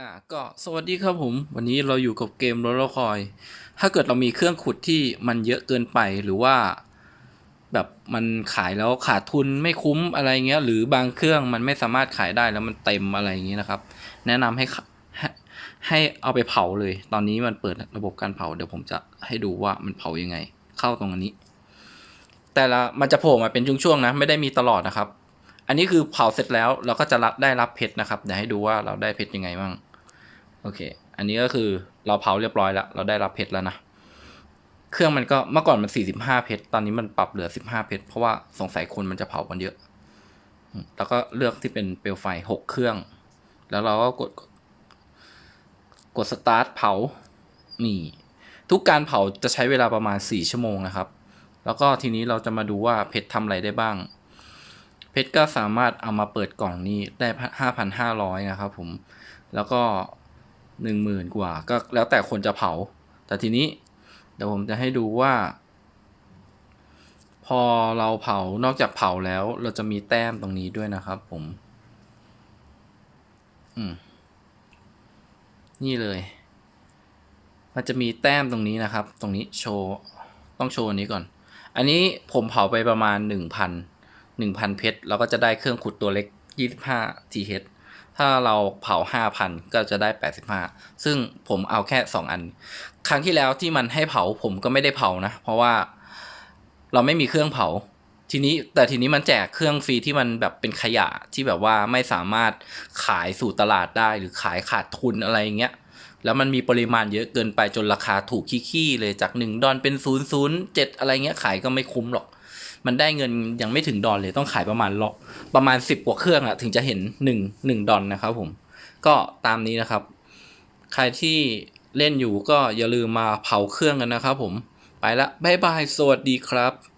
อะก็สวัสดีครับผม วันนี้เราอยู่กับเกมโรลคอย ถ้าเกิดเรามีเครื่องขุดที่มันเยอะเกินไปหรือว่า แบบมันขายแล้วขาดทุนไม่คุ้มอะไรเงี้ย หรือบางเครื่องมันไม่สามารถขายได้แล้วมันเต็มอะไรอย่างงี้นะครับ แนะนำให้ขให้ให้เอาไปเผาเลย ตอนนี้มันเปิดระบบการเผา เดี๋ยวผมจะให้ดูว่ามันเผายังไง เข้าตรงอันนี้ แต่ละมันจะโผล่มาเป็นช่วงๆนะ ไม่ได้มีตลอดนะครับ อันนี้คือเผาเสร็จแล้วเราก็จะรับได้รับเพชรนะครับเดี๋ยวให้ดูว่าเราได้เพชรยังไงบ้าง โอเค อันนี้ก็คือเราเผาเรียบร้อยแล้ว เราได้รับเพชรแล้วนะ เครื่องมันก็เมื่อก่อนมัน 45 เพชร ตอนนี้มันปรับเหลือ 15 เพชร เพราะว่าสงสัยคนมันจะเผากันเยอะ แล้วก็เลือกที่เป็นเปลวไฟ 6 เครื่อง แล้วเราก็กด กดสตาร์ทเผา นี่ ทุกการเผาจะใช้เวลาประมาณ 4 ชั่วโมงนะครับ แล้วก็ทีนี้เราจะมาดูว่าเพชรทำอะไรได้บ้าง เพชรก็สามารถเอามาเปิดกล่องนี้ได้ 5,500 นะครับผม แล้วก็ หนึ่งหมื่นกว่าก็แล้วแต่คนจะเผา แต่ทีนี้เดี๋ยวผมจะให้ดูว่า พอเราเผานอกจากเผาแล้ว เราจะมีแต้มตรงนี้ด้วยนะครับ ผม อืมนี่เลย มันจะมีแต้มตรงนี้นะครับ ตรงนี้โชว์ ต้องโชว์อันนี้ก่อน อันนี้ผมเผาไปประมาณหนึ่งพันหนึ่งพันเพชรเราก็จะได้เครื่องขุดตัวเล็กยี่สิบห้า TH ถ้าเราเผาห้าพันก็จะได้แปดสิบห้าซึ่งผมเอาแค่สองอัน ครั้งที่แล้วที่มันให้เผาผมก็ไม่ได้เผานะ เพราะว่าเราไม่มีเครื่องเผา ทีนี้แต่ทีนี้มันแจกเครื่องฟรีที่มันแบบเป็นขยะที่แบบว่าไม่สามารถขายสู่ตลาดได้หรือขายขาดทุนอะไรอย่างเงี้ยแล้วมันมีปริมาณเยอะเกินไปจนราคาถูกขี้ๆเลยจากหนึ่งดอลเป็นศูนย์ศูนย์เจ็ดอะไรเงี้ยขายก็ไม่คุ้มหรอก มันได้เงินยังไม่ถึงดอลเลยต้องขายประมาณลประมาณสิบกว่าเครื่องอะถึงจะเห็นหนึ่งหนึ่งดอลนะครับผม ก็ตามนี้นะครับ ใครที่เล่นอยู่ก็อย่าลืมมาเผาเครื่องกันนะครับผมไปละบ๊ายบาย สวัสดีครับ